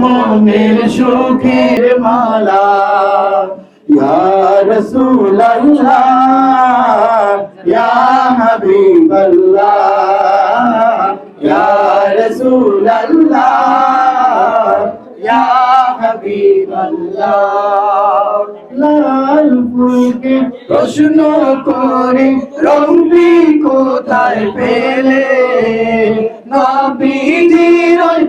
মনের সুখের মালা। ইয়া রাসূলুল্লাহ, ইয়া হাবিবাল্লাহ, ইয়া রাসূলুল্লাহ, ইয়া প্রশ্ন করে রঙ্গি কোথায় পেলে? নবীজির ওই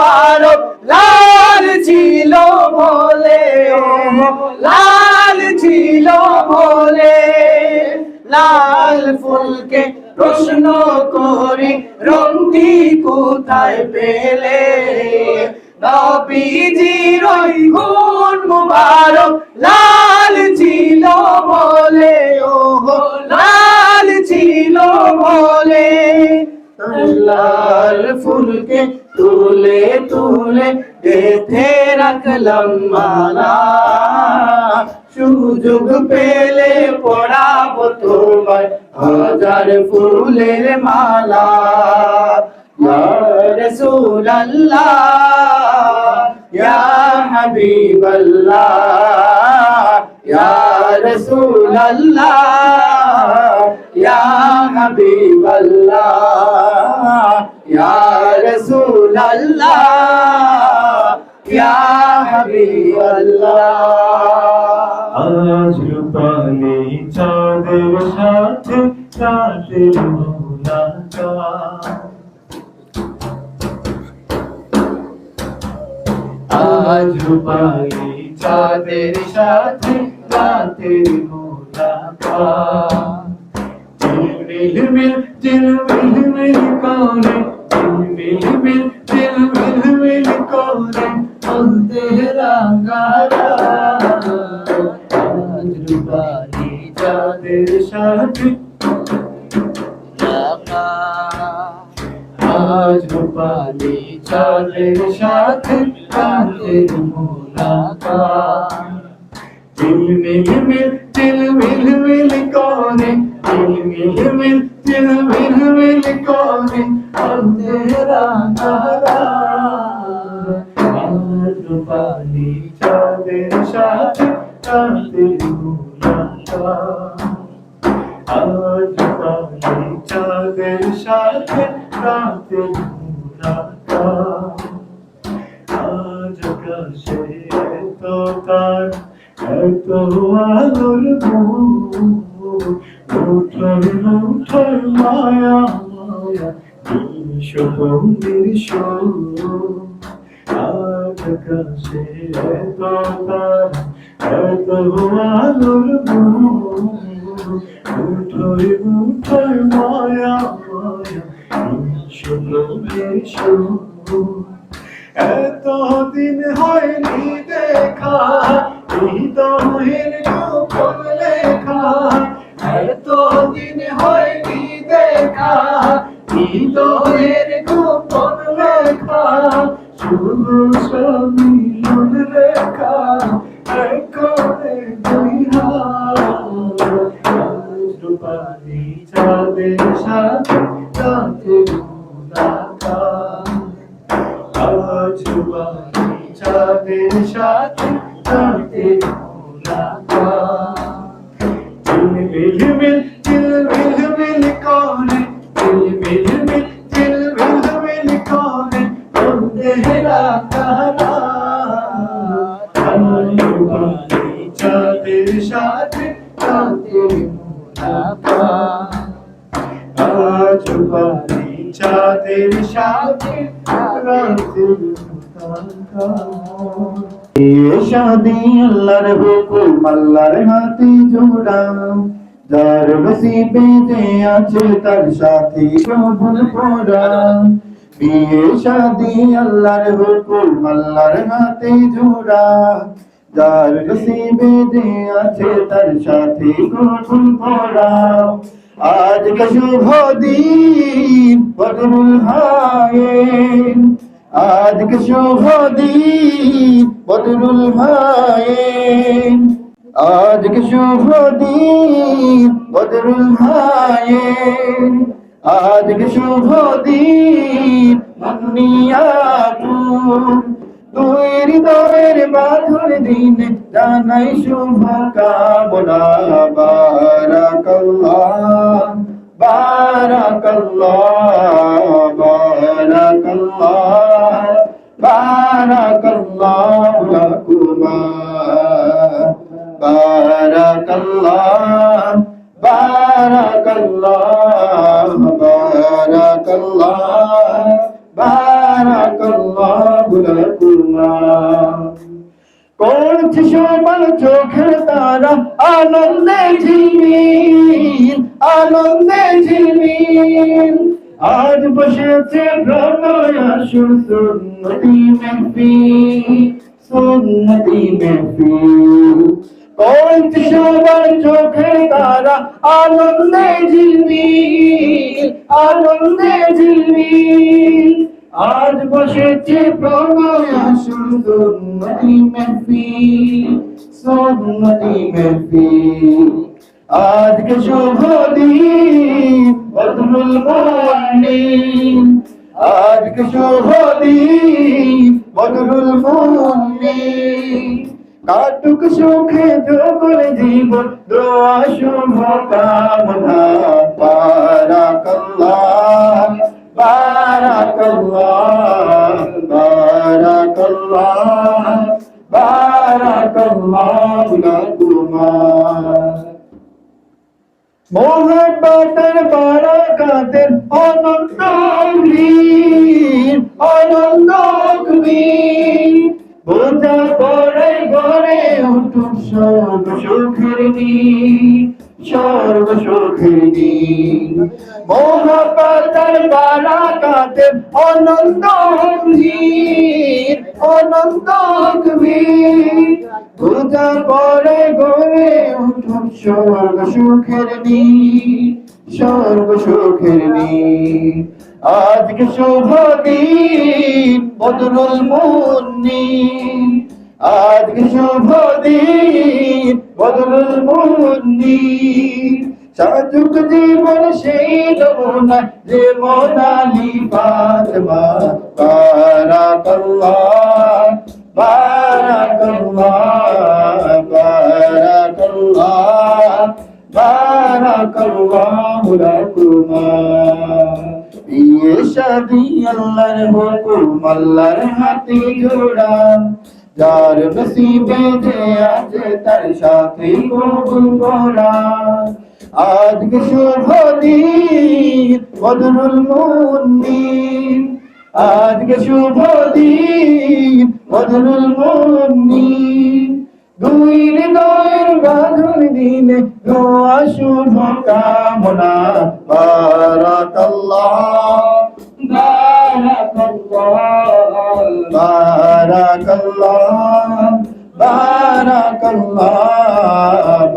মুবারক লাল ছিল বলে, লাল ছিল বলে। লাল ফুলকে প্রশ্ন করি, রংটি কোথায় পেলে? লাল ছিল বলে ও লাল ছিল বলে। লাল ফুলকে তুলে তুলে গেথে রাখলাম মালা সুযোগ পেলে পড়াবো তোমার হাজার ফুলের মালা ইয়া রাসূলুল্লাহ ইয়া হাবিবাল্লাহ ইয়া রাসূলুল্লাহ ইয়া হাবিবাল্লাহ ইয়া রাসূলুল্লাহ ইয়া হাবিবাল্লাহ আজ রূপালি চাঁদের সাথে রাতের মোলাকাত আজ রূপালি চাঁদের সাথে রাতের মোলাকাত ঝিলমিল মিল ঝিলমিল মিল করে ঝিলমিল মিল ঝিলমিল মিল করে অন্ধেরা গারা রূপালি চাঁদের সাথে আজ রূপালি চাঁদের সাথে রাতের মোলাকাত। ঝিলমিল মিল ঝিলমিল মিল করে ঝিলমিল মিল ঝিলমিল মিল করে অন্ধেরা তারা আজ রূপালি চাঁদের সাথে রাতের মোলাকাত আজ রূপালি চাঁদের সাথে রাতের মোলাকাত আজ আকাশে এত তার এত আলোর উঠল উঠল মায়া মায়া বিশ্ববন্দির আজ আকাশে এত তার এত আলোর উঠল উঠল মায়া মায়া বিশ্ববন্দির এতদিন হয়নি দেখা হৃদয়ের গোপন লেখা এতদিন হয়নি দেখা হৃদয়ের গোপন লেখা শুধু সমিলন লেখা করে ঝিলমিল মিল ঝিলমিল মিল করে ঝিলমিল মিল ঝিলমিল মিল করে অন্ধেরা তারা আজ রূপালি চাঁদের সাথে মুলাকাত আজ বাড়ি চাঁদের সাথে রাতের শাদি আল্লাহর হুকুম, আল্লাহর হাতে জোড়া। যার নসিবে যে আছে তার সাথে কবুল পড়া বিয়ে, শাদি, আল্লাহর হুকুম, আল্লাহর হাতে জোড়া। যার নসিবে যে আছে তার সাথে কবুল পড়া আজ কা শুভ দিন, বদরুল হায়েন। আজ কে শুভ দিন, বদরুল ভাইয়েন আজ কে শুভ দিন। বদরুল ভাইয়েন আজকে শুভ দিন মনিয়াপুর দুই হৃদয়ের দিন জানাই শুভ কামনা। বারাকাল্লাহ বারাকাল্লাহ বারাকাল্লাহ। বারাকাল্লাহ লাকুমা। করছে সবার চোখের তারা? আনন্দে ঝিলমিল আনন্দে ঝিলমিল। আজ বসেছে প্রণয় আসুর সুন্নতি মেহফিল সুন্নতি মেহফিল। করছে সবার চোখের তারা, আনন্দে ঝিলমিল আনন্দে ঝিলমিল। আজ বসেছে প্রণয় আসুন সুন্নতি মেহফিল সুন্নতি মেহফিল। আজকে শুভ দিন বদরুল মুন্নিন আজকে শুভ দিন বদরুল মুন্নিন কাটুক সুখে যোগল জীবন, দোয়া শুভ কামনা বারাকাল্লাহ বারাকাল্লাহ বারাকাল্লাহ বারাকাল্লাহ লাকুমা মোহব্বতের বারাকাতের অনন্ত অনন্ত বোঝা পড়ে সর্বসুখের দিন সর্বসুখের দিন মহাপাতার বারা কাতে অনন্ত অগ্নির অনন্ত অগ্নির। পূজা পরে গড়ে উঠুন সর্বসুখের দিন সর্ব দিন আজকে শুভ দিন বদরুল মুন্নি আজকে শুভ দিন, বদরুল মুন্নিন সাজুক জীবন সেই নমুনা যে মোনালি ফাতেমা। বারাকাল্লাহ বারাকাল্লাহ বারাকাল্লাহ বারাকাল্লাহ লাকুমা বিয়ে শাদি আল্লাহর হুকুম, আল্লাহর হাতে জোড়া। যার নসিবে যে আছে তার সাথে কবুল করা। আজকে শুভ দিন বদরুল মুন্নিন আজকে শুভ দিন বদরুল মুন্নিন দুই হৃদয়ের বাঁধন দিনে দোয়া, শুভ কামনা। বারাকাল্লাহ। বারাকাল্লাহ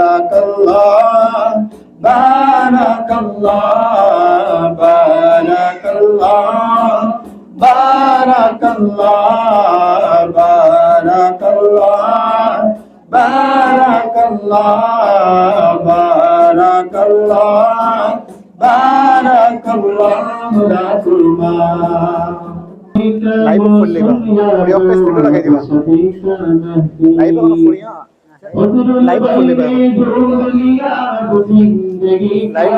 বারাকাল্লাহ বারাকাল্লাহ বারাকাল্লাহ বারাকাল্লাহ বারাকাল্লাহ বারাকাল্লাহ বারাকাল্লাহ বারাকাল্লাহ লাকুমা লাইভ অফ করে দিবা অফ পেজ করে লাগাই দিবা live on free live off করে লাইভ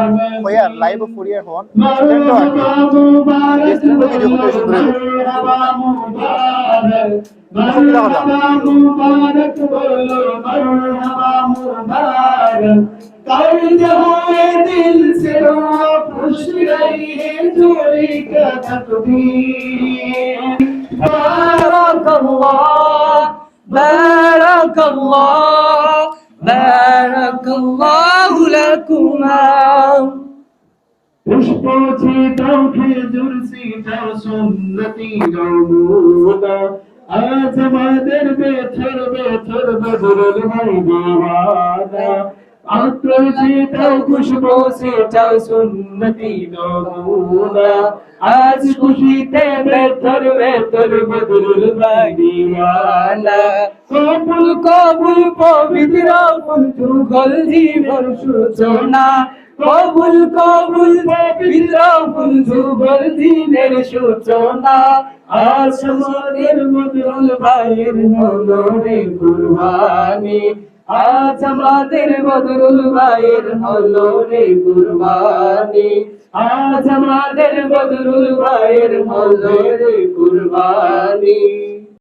ওয়া লাইভ অফ ফ্রি হন stand up stand up video درد ہوئے دل سے رو پوچھ رہی ہے دوری کا تقدیر بارک اللہ بارک اللہ بارک اللہ لکما পুষ্পছি তাও খেজুরছি তাও সুন্নতি গৌমুদা আজ আমাদের বেথর বেথর বদরুল হয় দিওয়ানা আজ খুশিতে মেথর মেথর বদরুল বাড়িওয়ালা কবুল কবুল পবিত্র বন্ধু গল জীবন সূচনা কবুল কবুল পবিত্র বন্ধু দিনের সূচনা আজ সমাজের বদরুল ভাইয়ের হলো রে আজ আমাদের বদরুল ভাইয়ের হলো রে কুরবানি। আজ আমাদের বদরুল ভাইয়ের হলো রে কুরবানি।